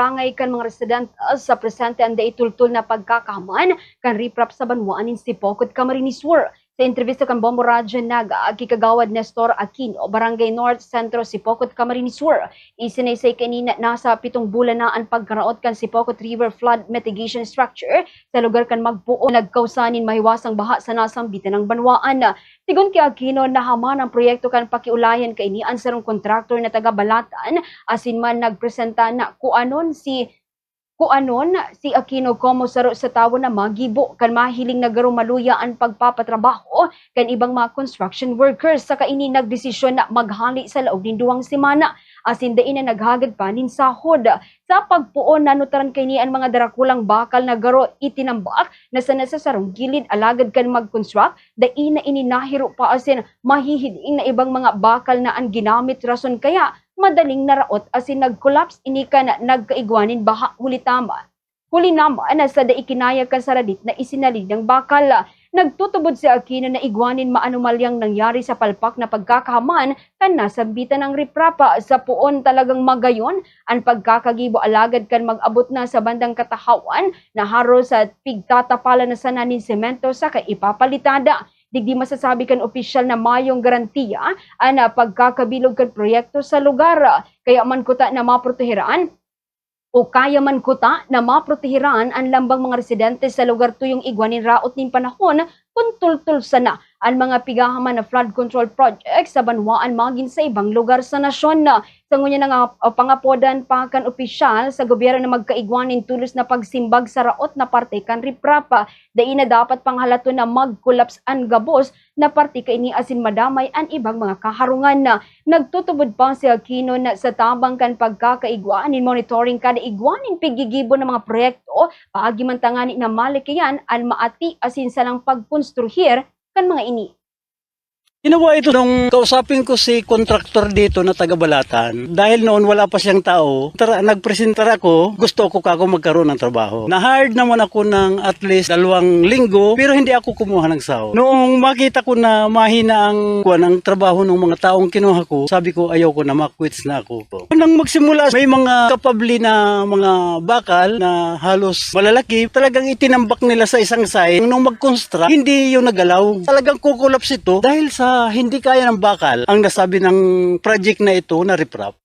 barangay kan mga resident uh, sa presente ang itultul na pagkakaman kan riprap sa banwaan in Sipokot Camarines Sur. Sa intervista kan Bombo Radyo Naga, kikagawad Nestor Aquino, Barangay North Centro, Sipokot Camarines Sur. Isinaysay kanina nasa pitong bulan na ang pagkaraot kan Sipokot River Flood Mitigation Structure sa lugar kan magbuo nagkausanin mahiwasang baha sa nasambitan ng banwaan. Sigon kay Aquino, nahaman ang proyekto kan pakiulayan kay ni sarong kontraktor na taga Balatan asin man nagpresenta na kuanon si kuanon si Aquino como saro sa tawo na magibo kan mahiling nagaro maluya ang pagpapatrabaho kan ibang mga construction workers. Sa kaini nagdesisyon na maghali sa laog nin duwang semana. Asin dain na naghagad pa nin sahod. Sa pagpuon nanutaran kay ni ang mga darakulang bakal na garo itinambak na sa nasa sarong gilid alagad kan mag-construct. Dain na ininahiro pa asin mahihiding na ibang mga bakal na ang ginamit rason kaya madaling naraot asin nag-collapse ini ka na nagkaigwanin baha huli tama. Huli naman na sa daikinaya ka sa radit na isinalig ng bakal. Nagtutubod si Aquino na igwanin maanumalyang nangyari sa palpak na pagkakahaman kan nasambitan ng riprapa sa puon talagang magayon ang pagkakagibo alagad kan mag-abot na sa bandang katahawan na haro sa pigtatapala na sananin semento sa kaipapalitada digdi masasabi kan opisyal na mayong garantiya ana pagkakabilog kan proyekto sa lugar. Kaya man kuta na maprotehiran o kaya man kuta na maprotehiran ang lambang mga residente sa lugar tuyong igwanin raot nin panahon kung tultul sana ang mga pigahaman na flood control project sa banwaan magin sa ibang lugar sa nasyon na. Sa ngunya nga uh, pangapodan pa kan opisyal sa gobyerno na magkaigwanin tulos na pagsimbag sa raot na parte kan riprapa. Dai na dapat panghalato na mag-collapse ang gabos na parte kay ni asin madamay ang ibang mga kaharungan na. Nagtutubod pa si Aquino na sa tabang kan pagkakaigwanin monitoring kada igwanin pigigibo ng mga proyekto. Paagi man tangani na malikiyan ang maati asin salang pagkonstruhir kan mga ini. Ginawa ito nung kausapin ko si kontraktor dito na taga Balatan. Dahil noon wala pa siyang tao, tara, nagpresentar ako, gusto ko kako magkaroon ng trabaho. Na-hard naman ako ng at least dalawang linggo, pero hindi ako kumuha ng sahod. Noong makita ko na mahina ang kuwan ang trabaho ng mga taong kinuha ko, sabi ko ayaw ko na makwits na ako. Nang magsimula, may mga kapabli na mga bakal na halos malalaki, talagang itinambak nila sa isang side. Nung mag-construct, hindi yung nagalaw. Talagang kukulaps ito dahil sa hindi kaya ng bakal ang nasabi ng project na ito na riprap.